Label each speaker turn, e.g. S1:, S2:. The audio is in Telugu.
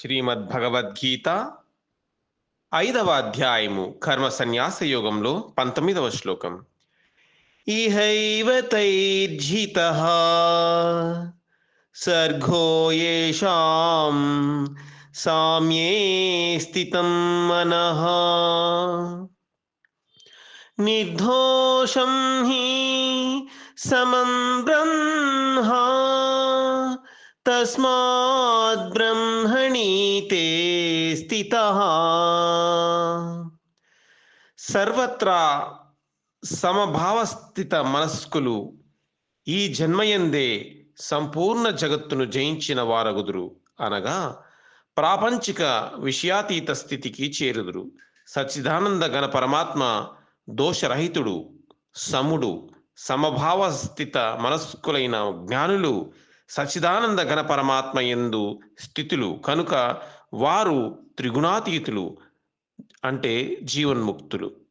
S1: శ్రీమద్భగవద్గీత ఐదవ అధ్యాయము కర్మ సన్యాస యోగంలో పంతొమ్మిదవ శ్లోకం. ఇహైవ తైర్జిత సర్గో యేషాం సామ్యే స్థితం మన నిర్దోషం హి సమం బ్రహ్మా తస్మాత్ బ్రహ్మణి తే స్థిత సర్వత్రా సమభావస్థిత మనస్కులు ఈ జన్మయందే సంపూర్ణ జగత్తును జయించిన వారగుదురు అనగా ప్రాపంచిక విషయాతీత స్థితికి చేరుదురు. సచ్చిదానంద గణ పరమాత్మ దోషరహితుడు సముడు సమభావస్థిత మనస్కులైన జ్ఞానులు సచ్చిదానంద గణ పరమాత్మ ఎందు స్థితులు కనుక వారు త్రిగుణాతీతులు అంటే జీవన్ముక్తులు.